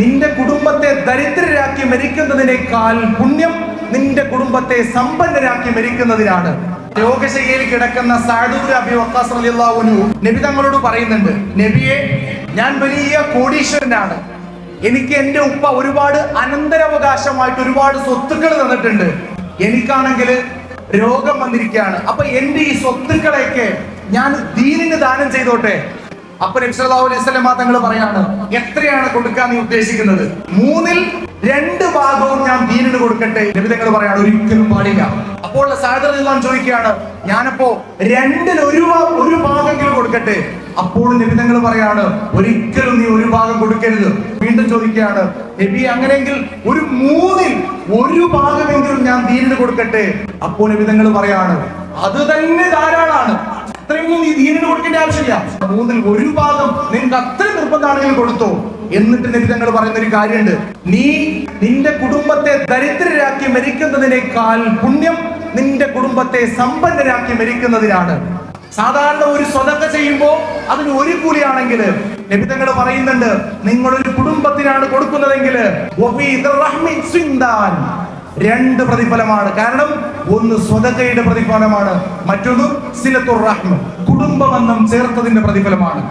നിന്റെ കുടുംബത്തെ ദരിദ്രരാക്കി മരിക്കുന്നതിനേക്കാൾ പുണ്യം നിന്റെ കുടുംബത്തെ സമ്പന്നരാക്കി മരിക്കുന്നതിനാണ്. രോഗശൈലിയിൽ കിടക്കുന്ന സാദൂർ നബി തങ്ങളോട് പറയുന്നുണ്ട് നബിയെ ഞാൻ വലിയ കോടീശ്വരനാണ്. എനിക്ക് എന്റെ ഉപ്പ ഒരുപാട് അനന്തരാവകാശമായിട്ട് ഒരുപാട് സ്വത്തുക്കൾ തന്നിട്ടുണ്ട്. എനിക്കാണെങ്കിൽ രോഗം വന്നിരിക്കുകയാണ്. അപ്പൊ എന്റെ ഈ സ്വത്തുക്കളെയൊക്കെ ഞാൻ ദീനിന് ദാനം ചെയ്തോട്ടെ? അപ്പൊ നബ്സല്ലാഹു അലൈഹി തങ്ങൾ പറയാണ് എത്രയാണ് കൊടുക്കാൻ നീ ഉദ്ദേശിക്കുന്നത്? മൂന്നിൽ രണ്ട് ഭാഗവും ഞാൻ ദീനിന് കൊടുക്കട്ടെ ലഭിതങ്ങൾ പറയാണ് ഒരിക്കലും പാടില്ല. അപ്പോൾ സാദർ ചോദിക്കുകയാണ് ഞാനപ്പോ രണ്ടിൽ ഒരു ഒരു ഭാഗമെങ്കിലും കൊടുക്കട്ടെ? അപ്പോൾ ലഭിതങ്ങൾ പറയാണ് ഒരിക്കലും നീ ഒരു ഭാഗം കൊടുക്കരുത്. വീണ്ടും ചോദിക്കുകയാണ് നബി അങ്ങനെയെങ്കിൽ ഒരു മൂന്നിൽ ഒരു ഭാഗമെങ്കിലും ഞാൻ ദീനിന് കൊടുക്കട്ടെ? അപ്പോൾ ലഭിതങ്ങൾ പറയാണ് അത് തന്നെ ധാരാളമാണ് കൊടുക്കേണ്ട ആവശ്യമില്ല. മൂന്നിൽ ഒരു ഭാഗം നിനക്ക് അത്ര നിർബന്ധമാണെങ്കിൽ കൊടുത്തോ. എന്നിട്ട് നബി തങ്ങൾ പറയുന്ന ഒരു കാര്യമുണ്ട്. നീ നിന്റെ കുടുംബത്തെ ദരിദ്രരാക്കി മരിക്കുന്നതിനേക്കാൾ പുണ്യം നിന്റെ കുടുംബത്തെ സമ്പന്നരാക്കി മരിക്കുന്നതിനാണ്. സാധാരണ ഒരു സ്വതക്ക ചെയ്യുമ്പോൾ അതിന് ഒരു കൂലിയാണെങ്കിൽ നബിതങ്ങൾ പറയുന്നുണ്ട് നിങ്ങളൊരു കുടുംബത്തിനാണ് കൊടുക്കുന്നതെങ്കിൽ. രണ്ട് പ്രതിഫലമാണ്. കാരണം ഒന്ന് സ്വതക്കയുടെ പ്രതിഫലമാണ് മറ്റൊന്ന് സിലത്തുർ റഹ്മ. കുടുംബബന്ധം ചേർത്തതിന്റെ പ്രതിഫലമാണ്.